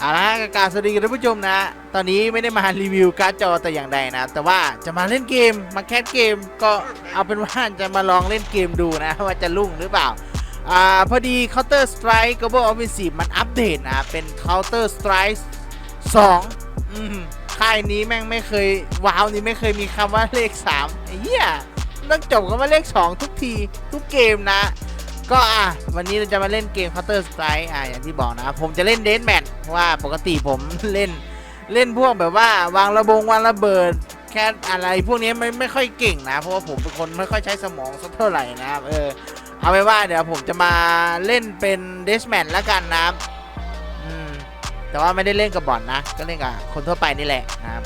เอาละกาสวัสดีท่านผู้ชมนะ ตอนนี้ไม่ได้มารีวิวการ์ดจอแต่อย่างใดนะ แต่ว่าจะมาเล่นเกม มาแคสเกม ก็เอาเป็นว่าจะมาลองเล่นเกมดูนะ ว่าจะลุ่งหรือเปล่า อ่า พอดี Counter Strike Global Offensive มันอัปเดตนะ เป็น Counter Strike 2อืม ค่ายนี้แม่งไม่เคยว้าวนี่ไม่เคยมีคำว่าเลข3ไอ้เหี้ยต้องจบคำว่าเลข 2 ทุกทีทุกเกมนะ ก็อะวันนี้เราจะมาเล่นเกม Counter Strike อะอย่างที่บอกนะ ผมจะเล่นเดนแมทเพราะว่าปกติผมเล่นเล่นพวกแบบว่าวางระบงวางระเบิดแค่อะไรพวกนี้ไม่ไม่ค่อยเก่งนะ เพราะว่าผมเป็นคนไม่ค่อยใช้สมองสักเท่าไหร่นะครับเออเอาไว้ว่าเดี๋ยวผมจะมาเล่นเป็นเดสแมทแล้วกันนะครับ แต่ว่าไม่ได้เล่นกับบอทนะ ก็เล่นกับคนทั่วไปนี่แหละนะครับ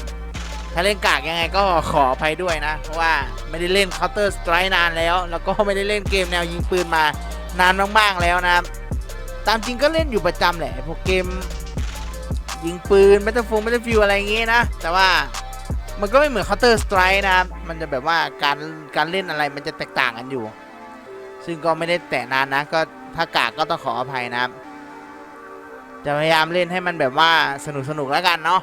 ถ้าเล่นกากยังไงก็ขออภัยด้วยนะ เพราะว่าไม่ได้เล่น Counter Strike นานแล้ว แล้วก็ไม่ได้เล่นเกมแนวยิงปืนมานานมากๆแล้วนะครับ ตามจริงก็เล่นอยู่ประจำแหละพวกเกมยิงปืน Battlefield Battlefield อะไรอย่างงี้นะ แต่ว่ามันก็ไม่เหมือน Counter Strike นะครับ มันจะแบบว่าการการเล่นอะไรมันจะแตกต่างกันอยู่ ซึ่งก็ไม่ได้แตะนานนะ ก็ถ้ากากก็ต้องขออภัยนะครับ จะพยายามเล่นให้มันแบบว่าสนุกสนุกแล้วกันเนาะ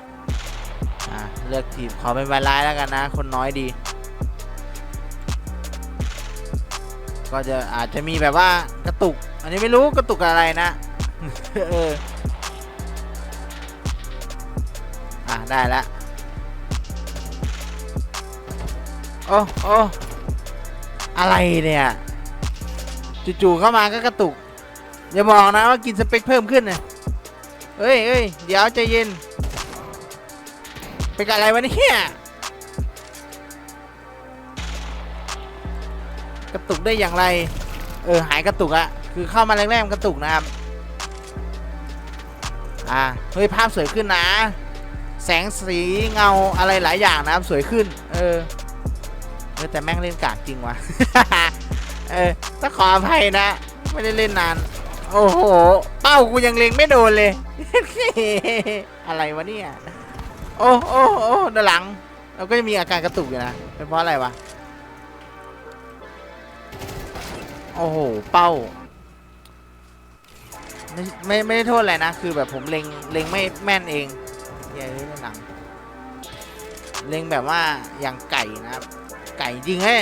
ะเลือกทีมขอเป็นวายร้ายแล้วกันนะ คนน้อยดี ก็จะอาจจะมีแบบว่ากระตุก อันนี้ไม่รู้กระตุกอะไรนะเอออะได้แล้วโอ้โอ้อะไรเนี่ยจู่ๆเข้ามาก็กระตุก อย่าบอกนะว่ากินสเปคเพิ่มขึ้นเนี่ย เฮ้ยเฮ้ยเดี๋ยวใจเย็น เป็นอะไรวะเนี่ยกระตุกได้อย่างไร เออหายกระตุกอะคือเข้ามาแรกๆมันกระตุกนะครับ อ่า เฮ้ยภาพสวยขึ้นนะ แสงสีเงาอะไรหลายอย่างนะครับสวยขึ้น เออ เออแต่แม่งเล่นกากจริงวะ เออต้องขออภัยนะ ไม่ได้เล่นนาน โอ้โห เป้ากูยังเล็งไม่โดนเลย อะไรวะเนี่ย โอ้โอ้โอ้ด้านหลัง เราก็จะมีอาการกระตุกอยู่นะ เป็นเพราะอะไรวะ โอ้โห เป้า ไม่ไม่ไม่ได้โทษอะไรนะ คือแบบผมเล็งเล็งไม่แม่นเองเย้ยด้านหลัง เล็งแบบว่าอย่างไก่นะครับ ไก่จริงเฮ้ย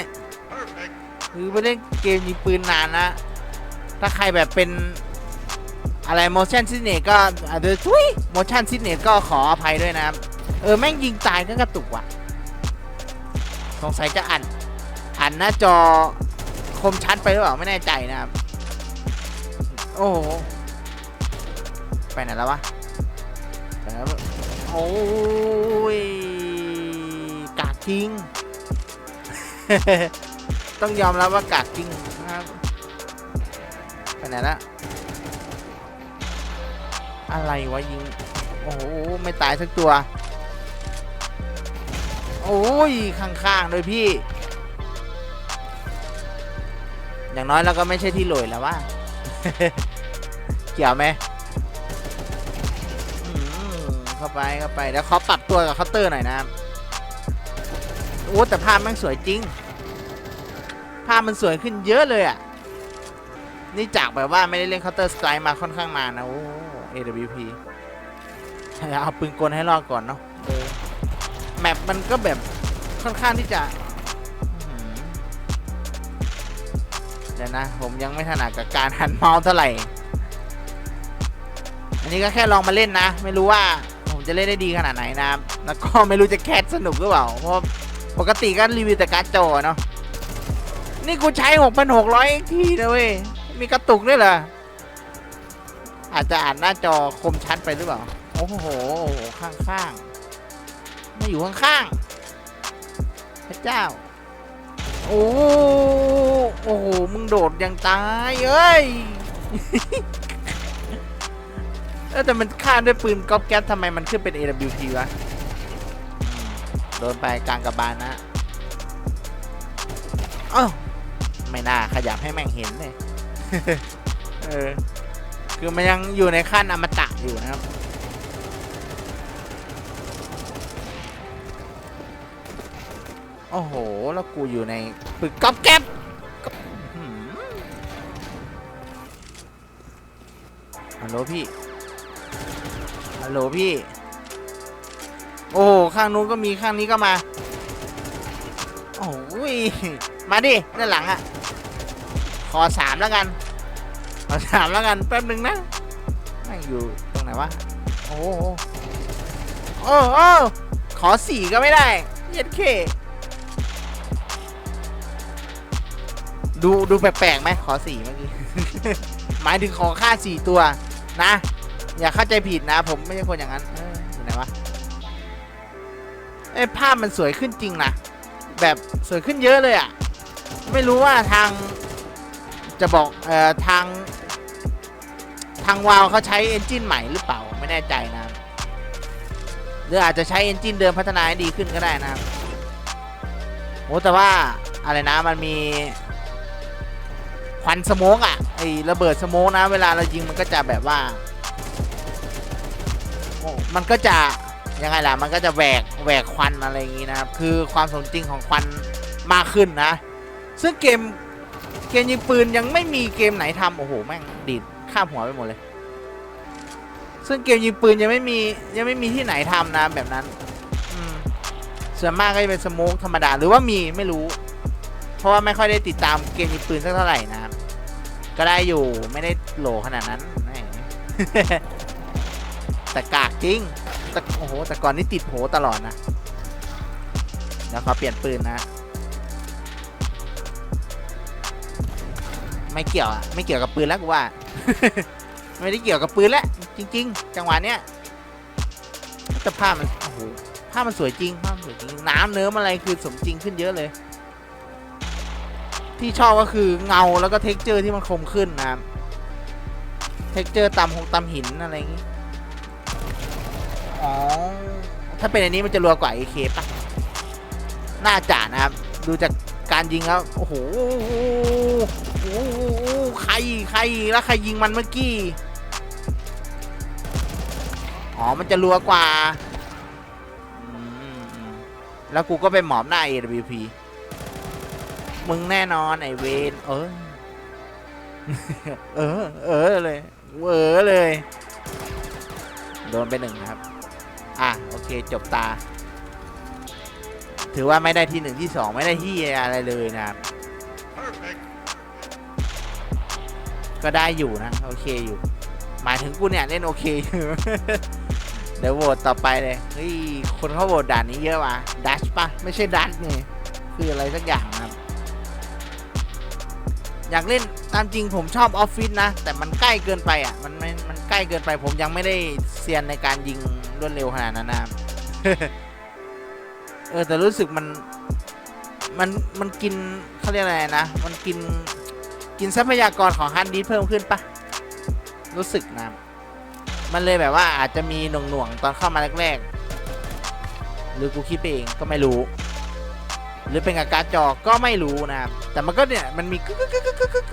คือไปเล่นเกมยิงปืนนานนะ ถ้าใครแบบเป็นอะไร motion sickness ก็อาจจะทุย motion sickness ก็ขออภัยด้วยนะครับ เออ แม่งยิงตายก็กระตุกว่ะ สงสัยจะอันอันหน้าจอคมชัดไปหรือเปล่า ไม่แน่ใจนะครับ โอ้ไปไหนแล้ววะไปไหนแล้วโอ้ยกากจริง ต้องยอมรับว่ากากจริงนะครับ ไปไหนละอะไรวะยิง โอ้โห ไม่ตายสักตัว โอ้ย ข้างๆโดยพี่ อย่างน้อยเราก็ไม่ใช่ที่โหลยแล้วว่าเกี่ยวไหมเข้าไปเข้าไปแล้วเขาปรับตัวกับเคาน์เตอร์หน่อยนะโอ้แต่ภาพแมันสวยจริง ภาพมันสวยขึ้นเยอะเลยอะ นี่จากแบบว่าไม่ได้เล่น Counter Strike มาค่อนข้างนานนะโอ้ AWP เอาปืนกลให้รอดก่อนเนาะแมปมันก็แบบค่อนข้างที่จะเดี๋ยวนะ ผมยังไม่ถนัดกับการหันเมาส์เท่าไหร่ อันนี้ก็แค่ลองมาเล่นนะ ไม่รู้ว่าผมจะเล่นได้ดีขนาดไหนนะ แล้วก็ไม่รู้จะแคสสนุกหรือเปล่า เพราะปกติก็รีวิวแต่การ์ดจอเนาะ นี่กูใช้ 6,600 XT นะเว้ย มีกระตุกด้วยเหรอ อาจจะอ่านหน้าจอคมชัดไปหรือเปล่า โอ้โห ข้างๆมาอยู่ข้างๆ พระเจ้า โอ้โอ้โห มึงโดดยังตายเอ้ยเออแต่มันฆ่าด้วยปืนก๊อปแก๊สทำไมมันขึ้นเป็น AWP วะ โดนไปกลางกระบาลนะ เอ้าไม่น่าขยับให้แม่งเห็นเลย เออ คือมันยังอยู่ในขั้นอมตะอยู่นะครับ โอ้โห แล้วกูอยู่ในปึกก๊อบแก๊บฮัลโหลพี่ ฮัลโหลพี่ โอ้โหข้างนู้นก็มีข้างนี้ก็มา โอ้ย มาดิด้านหลังอะ ขอสามแล้วกัน ขอสามแล้วกันแป๊บหนึ่งนะแม่งอยู่ตรงไหนวะ โอ้โอ้โอ้ขอสี่ก็ไม่ได้เย็ดเคดูดูแปลกๆไหมขอสี่เมื่อกี้ หมายถึงขอค่าสี่ตัวนะ อย่าเข้าใจผิดนะ ผมไม่ใช่คนอย่างนั้นเอออยู่ไหนวะไอ้ภาพมันสวยขึ้นจริงนะแบบสวยขึ้นเยอะเลยอะ่ะ ไม่รู้ว่าทาง จะบอกเอ่อทาง ทางวาวเขาใช้เอนจินใหม่หรือเปล่าไม่แน่ใจนะหรืออาจจะใช้เอนจินเดิมพัฒนาให้ดีขึ้นก็ได้นะโอ้แต่ว่าอะไรนะมันมีควันสโมกอะไอระเบิดสโมกนะ เวลาเรายิงมันก็จะแบบว่าโอ้มันก็จะยังไงล่ะมันก็จะแหวกแหวกควันอะไรอย่างงี้นะครับคือความสมจริงของควันมากขึ้นนะ ซึ่งเกม เกมยิงปืนยังไม่มีเกมไหนทำโอ้โหแม่งดีดข้ามหัวไปหมดเลย ซึ่งเกมยิงปืนยังไม่มียังไม่มีที่ไหนทำนะแบบนั้นส่วนมากก็จะเป็นสโมกธรรมดาหรือว่ามีไม่รู้ เพราะว่าไม่ค่อยได้ติดตามเกมยิงปืนสักเท่าไหร่นะครับก็ได้อยู่ไม่ได้โหลขนาดนั้นแหมแต่กากจริงแต่โอ้โหแต่ก่อนนี่ติดโผตลอดนะ แล้วเขาเปลี่ยนปืนนะ ไม่เกี่ยวอะไม่เกี่ยวกับปืนแล้วกูว่า ไม่ได้เกี่ยวกับปืนแล้วจริง ๆ จังหวะเนี้ยแต่ภาพมันโอ้โหภาพมันสวยจริงภาพมันสวยจริงน้ำเนื้อมอะไรคือสมจริงขึ้นเยอะเลย ที่ชอบก็คือเงาแล้วก็เท็กเจอร์ที่มันคมขึ้นนะครับเท็กเจอร์ตามหงตามหินอะไรอย่างงี้อ๋อถ้าเป็นอันนี้มันจะรัวกว่า AK ปะน่าจะนะครับ ดูจากการยิงแล้วโอ้โห โอ้โหใครใครแล้วใครยิงมันเมื่อกี้ อ๋อ มันจะรัวกว่า แล้วกูก็ไปหมอบหน้า AWP มึงแน่นอนไอเวนเออ เออ เออเลย เออเลย โดนไปหนึ่งครับ อะ โอเค จบตา ถือว่าไม่ได้ที่หนึ่งที่สองไม่ได้ที่อะไรเลยนะครับ ก็ได้อยู่นะ โอเคอยู่ หมายถึงกูเนี่ยเล่นโอเคอยู่เดี๋ยวโหวตต่อไปเลยเฮ้ยคนเขาโหวตด่านนี้เยอะว่ะดัชปะไม่ใช่ดัชนี่คืออะไรสักอย่างนะครับ อยากเล่นตามจริงผมชอบออฟฟิศนะ แต่มันใกล้เกินไปอะ มันไม่มันใกล้เกินไป ผมยังไม่ได้เซียนในการยิงรวดเร็วขนาดนั้นนะเออแต่รู้สึกมันมันมันกินเขาเรียกอะไรนะ มันกิน กินทรัพยากรของฮาร์ดดิสเพิ่มขึ้นปะรู้สึกนะ มันเลยแบบว่าอาจจะมีหน่วงๆตอนเข้ามาแรกๆ หรือกูคิดไปเองก็ไม่รู้ หรือเป็นกับการ์ดจอก็ไม่รู้นะครับแต่มันก็เนี่ยมันมีกึกกึกกึกกึก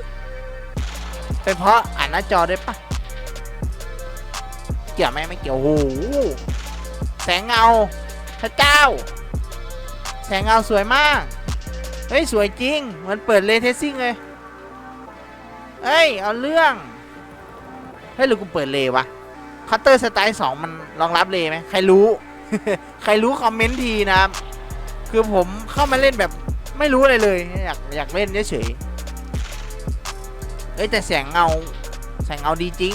เป็นเพราะอ่านหน้าจอด้วยปะเกี่ยวไหมไม่เกี่ยวโอ้โหแสงเงาพระเจ้า แสงเงาสวยมาก เฮ้ย สวยจริง มันเปิดเลเทสซิ่งเลย เฮ้ย เอาเรื่อง เฮ้ยหรือกูเปิดเลวะคัตเตอร์สไตล์สองมันรองรับเลไหมใครรู้ ใครรู้คอมเมนต์ทีนะครับ คือผมเข้ามาเล่นแบบไม่รู้อะไรเลย อยากอยากเล่นเฉยเอ้ยแต่แสงเงาแสงเงาดีจริง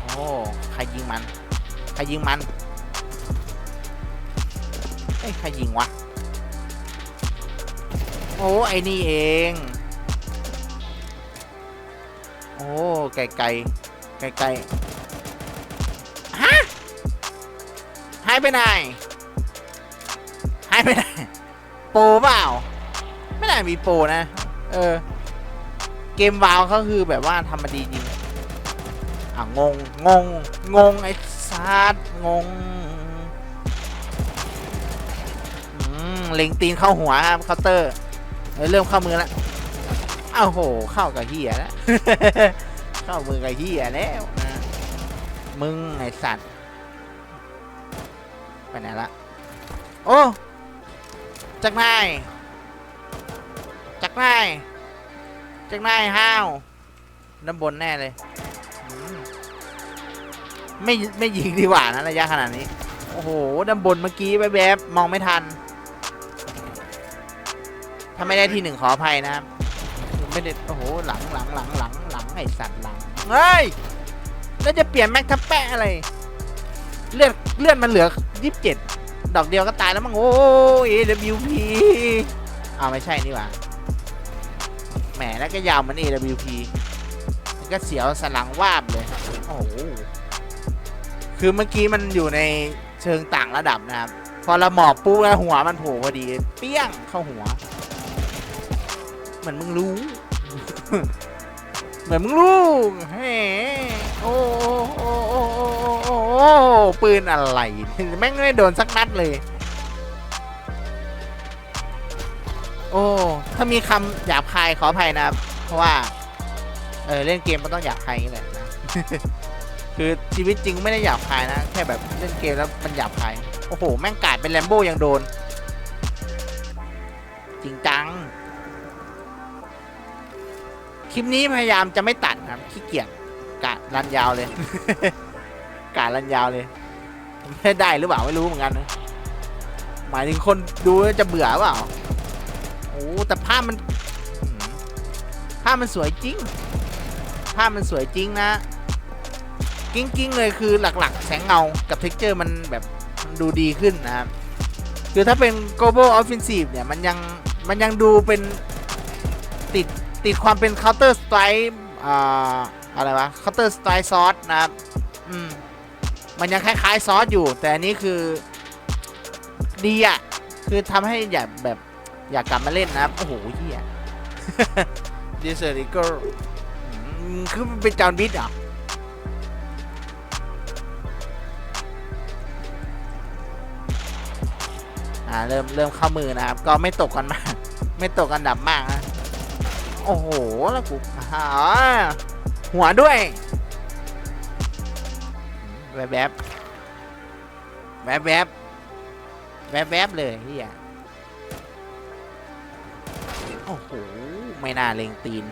โอ้ ใครยิงมัน ใครยิงมัน เอ้ยใครยิงวะ โอ้ไอ้นี่เอง อ้ไกลไกลไกลไกลฮะหายไปไหนหายไปไหนโปรเปล่า ไม่น่ามีโปรนะ เออ เกมวาวเขาคือแบบว่าทำมาดีจริงอะงง งง งง ไอ้ซาดงงอืมเล็งตีนเข้าหัวครับเคาน์เตอร์เอ้ยเริ่มเข้ามือแล้ว อ้โห เข้ากับเฮียแล้ว เข้ามือกับเฮียแล้วนะ มึงไอสัตว์ ไปไหนละ โอ้จักนายจักนายจักนายห้าวด้านบนแน่เลย ไม่ไม่ยิงดีกว่านะระยะขนาดนี้ โอ้โหด้านบนเมื่อกี้แวบๆมองไม่ทัน ถ้าไม่ได้ที่หนึ่งขออภัยนะครับ ไม่ได้โอ้โหหลังหลังหลังหลังหลังไอสัตว์หลังเฮ้ยแล้วจะเปลี่ยนแม็กทับแปะอะไรเลือดเลือดมันเหลือยี่สิบเจ็ดดอกเดียวก็ตายแล้วมั้งโอ้ย AWP อ้าวไม่ใช่นี่หว่าแหมแล้วก็ยาวเหมัน AWP มันก็เสียวสนหลังวาบเลยโอ้โหคือเมื่อกี้มันอยู่ในเชิงต่างระดับนะครับ พอเราหมอบปุ๊บแล้วหัวมันโผล่พอดี เปี้ยงเข้าหัว เหมือนมึงรู้ เหมือนมึงรู้เฮ้โอ้โอ้โอ้โอ้โอ้โอ้โอ้ปืนอะไร แม่งไม่โดนสักนัดเลย โอ้ ถ้ามีคำหยาบคายขออภัยนะครับ เพราะว่า เออเล่นเกมมันต้องหยาบคายนี้แหละนะ คือชีวิตจริงไม่ได้หยาบคายนะ แค่แบบเล่นเกมแล้วมันหยาบคาย โอ้โห แม่งกาดเป็นแลมโบ้ยังโดน จริงจัง คลิปนี้พยายามจะไม่ตัดครับขี้เกียจกะรันยาวเลย กะรันยาวเลยไม่ได้หรือเปล่าไม่รู้เหมือนกันนะหมายถึงคนดูจะเบื่อเปล่าโอ้แต่ภาพมันภาพมันสวยจริง ภาพมันสวยจริงนะ กิ้งกิ้งเลยคือหลักๆ แสงเงากับเท็กเจอร์มันแบบดูดีขึ้นนะครับ คือถ้าเป็น global offensive เนี่ย มันยัง มันยังดูเป็นติด ติดความเป็น counter strike อ่าอะไรวะ counter strike ซอสนะครับอืมมันยังคล้ายๆซอสอยู่ แต่อันนี้คือดีอะ คือทำให้อยากแบบอยากกลับมาเล่นนะครับ โอ้โหเฮีย d e s e r t Eagle คือมันเป็นจอนวิทย์เหรออ่าเริ่มเริ่มเข้ามือนะครับ ก็ไม่ตกกันมาก ไม่ตกกันดับมากนะ โอ้โห แล้วกูอ่าหัวด้วย แวบแบบแวบแบบแวบแบบเลยเฮียโอ้โห ไม่น่าเล็งตีน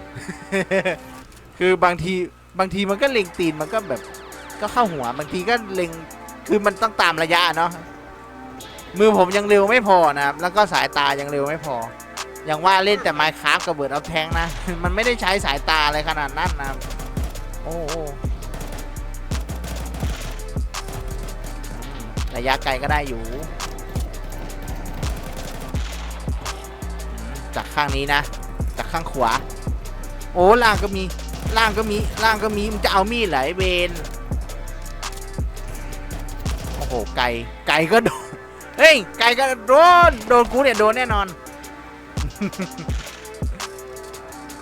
คือบางทีบางทีมันก็เล็งตีนมันก็แบบ ก็เข้าหัวบางทีก็เล็งคือมันต้องตามระยะเนาะมือผมยังเร็วไม่พอนะครับ แล้วก็สายตายังเร็วไม่พอ อย่างว่าเล่นแต่ Minecraft กับเบิร์ดเอาแทงนะ มันไม่ได้ใช้สายตาอะไรขนาดนั้นนะ โอ้โหอืมระยะไกลก็ได้อยู่ จากข้างนี้นะ จากข้างขวา โอ้ล่างก็มี ล่างก็มี ล่างก็มี มันจะเอามีดไหลเวนโอ้โห ไกล ไกลก็โดน เฮ้ย ไกลก็โดน โดนกูเนี่ย โดนแน่นอน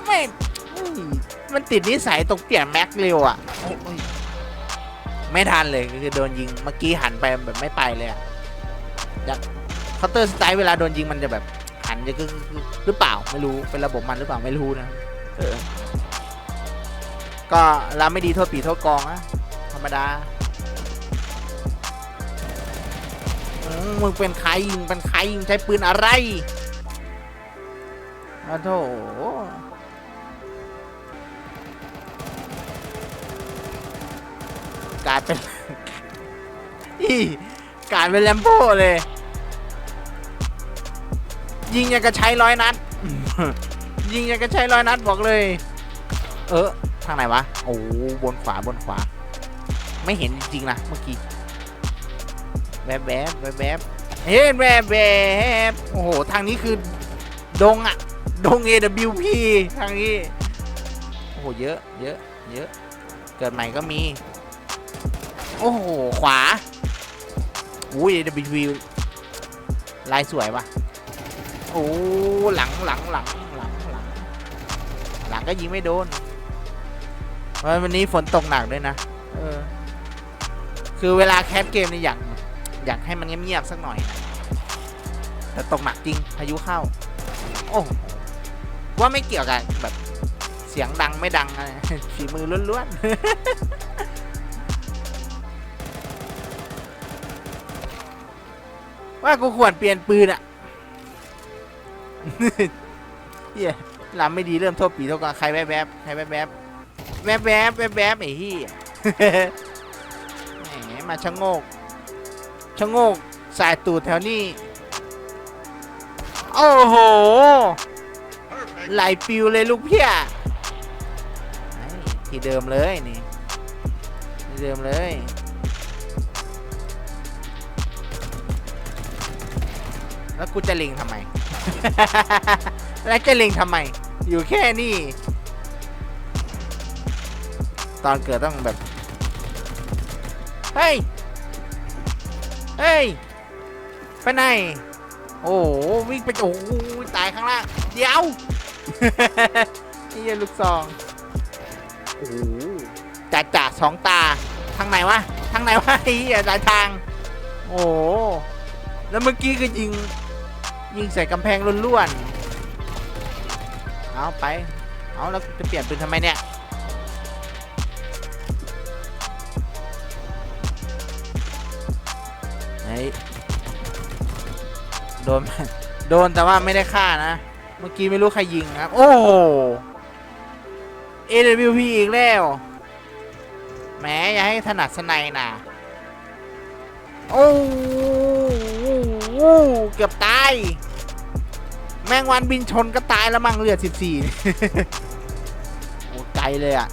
ไม่มันติดนิสัยตกเปลี่ยแม็กเร็วอะโอ้ยไม่ทันเลยคือโดนยิงเมื่อกี้หันไปแบบไม่ไปเลยอะอยากเคาน์เตอร์สไตล์เวลาโดนยิงมันจะแบบหันจะคือหรือเปล่าไม่รู้เป็นระบบมันหรือเปล่าไม่รู้นะเออก็เราไม่ดีโทษปีโทษกองนะธรรมดาอืมมึงเป็นใครมึงเป็นใครมึงใช้ปืนอะไร อ้โถกลายเป็น อีกลายเป็นแลมโบ้เลย ยิงยังกระใช้ร้อยนัด ยิงยังกระใช้ร้อยนัดบอกเลย เออ ทางไหนวะ โอ้บนขวาบนขวา ไม่เห็นจริงๆนะเมื่อกี้แวบแวบแวบแวบเฮ้ยแวบแวบโอ้โห ทางนี้คือ ดงอะ ดง AWP ทางนี้ โอ้โห เยอะ เยอะ เยอะ เกิดใหม่ก็มี โอ้โห ขวา อุ้ย AWP ลายสวยปะโอ้หลังหลังหลังหลังหลังหลังก็ยิงไม่โดนเฮ้ยวันนี้ฝนตกหนักด้วยนะ เออ คือเวลาแคสเกมนี่อยากอยากให้มันเงียบๆสักหน่อยนะแต่ตกหนักจริงพายุเข้า โอ้โห ว่าไม่เกี่ยวกับแบบเสียงดังไม่ดังอะไรฝีมือล้วนๆ ว่ากูควรเปลี่ยนปืนอะเฮียลำไม่ดีเริ่มโทษปีโทษกองใครแวบแวบๆใครแวบแวบแวบแวบแวบแวบๆไอ้เฮียแหมมาชะโงกชะโงกสายตูดแถวนี้ โอ้โห ไหลปิวเลยลูกเพี้ยไอ้ที่เดิมเลยนี่ที่เดิมเลยแล้วกูจะเล็งทำไม แล้วจะเล็งทำไม อยู่แค่นี้ ตอนเกิดต้องแบบ เฮ้ย เฮ้ย ไปไหน โอ้วิ่งไปโอ้ตายข้างล่าง เดี๋ยว นี่ยังลูกซองโอ้โหจ่าจ่าสองตา ทางไหนวะ ทางไหนวะไอ้เหี้ยหลายทาง โอ้โห แล้วเมื่อกี้ก็ยิง ยิงใส่กำแพงล้วนๆ เอาไป เอาแล้วจะเปลี่ยนปืนทำไมเนี่ยเฮ้ยโดน โดนแต่ว่าไม่ได้ฆ่านะ เมื่อกี้ไม่รู้ใครยิงครับ โอ้โห AWP อีกแล้วแหมอย่าให้ถนัดสไนนะโอ้โหเกือบตาย แมงวันบินชนก็ตายแล้วมั่งเลือด 14 โอ้ไกลเลยอะ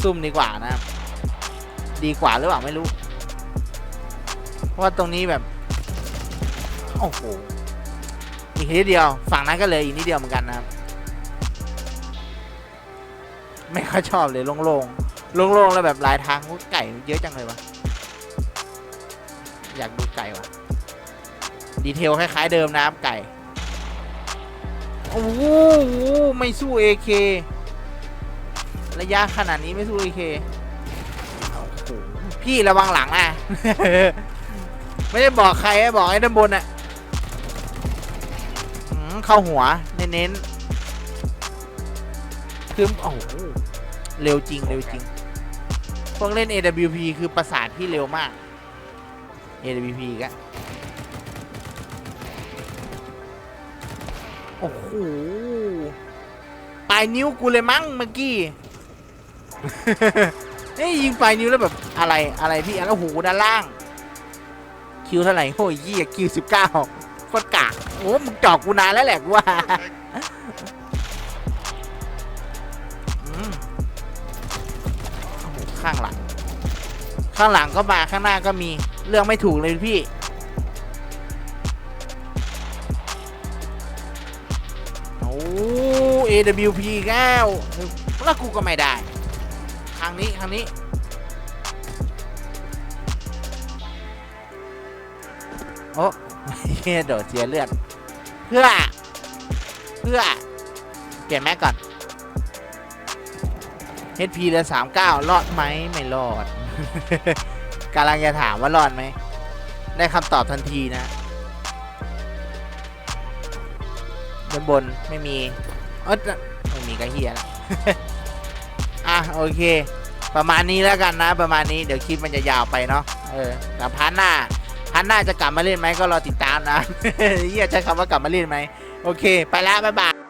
ซุ่มดีกว่านะครับดีกว่าหรือเปล่าไม่รู้ เพราะว่าตรงนี้แบบ โอ้โห กนิดเดียว ฝั่งนั้นก็เลยอีกนิดเดียวเหมือนกันนะครับ ไม่ค่อยชอบเลยโล่งๆโล่งๆแล้วแบบหลายทางไก่เยอะจังเลยวะอยากดูไก่วะดีเทลคล้ายๆเดิมนะครับไก่ โอ้โหไม่สู้ AK ระยะขนาดนี้ไม่สู้ AK โอ้โหพี่ระวังหลังอะไม่ได้บอกใครบอกไอ้ด้านบนอะ เข้าหัว เน้นๆคือโอ้โหเร็วจริง เร็วจริง พวกเล่น AWP คือประสาทที่เร็วมาก AWP กะโอ้โหปลายนิ้วกูเลยมั้งเมื่อกี้เฮ้ยยิงปลายนิ้วแล้วแบบอะไรอะไรพี่แล้วหูด้านล่าง คิวเท่าไหร่โอ้ยยี่คิวสิบเก้า โคตรกากโอ้มึงจอกกูนานแล้วแหละกูว่าข้างหลัง ข้างหลังก็มาข้างหน้าก็มีเรื่องไม่ถูกเลยพี่โอ้ AWP แก้วแล้วกูก็ไม่ได้ ทางนี้ ทางนี้โอ้ เฮียโดดเสียเลือด เพื่อ เพื่อ เปลี่ยนแม็กก่อน HP เหลือสามเก้ารอดไหมไม่รอดกำลังจะถามว่ารอดไหม ได้คำตอบทันทีนะด้านบนไม่มีเออไม่มีก็เฮียละอะ โอเค ประมาณนี้แล้วกันนะ ประมาณนี้เดี๋ยวคลิปมันจะยาวไปเนาะเออแต่พาร์ทหน้า พาร์ทหน้าจะกลับมาเล่นไหมก็รอติดตามนะเฮียใช้คำว่ากลับมาเล่นไหมโอเค ไปแล้วบ๊ายบาย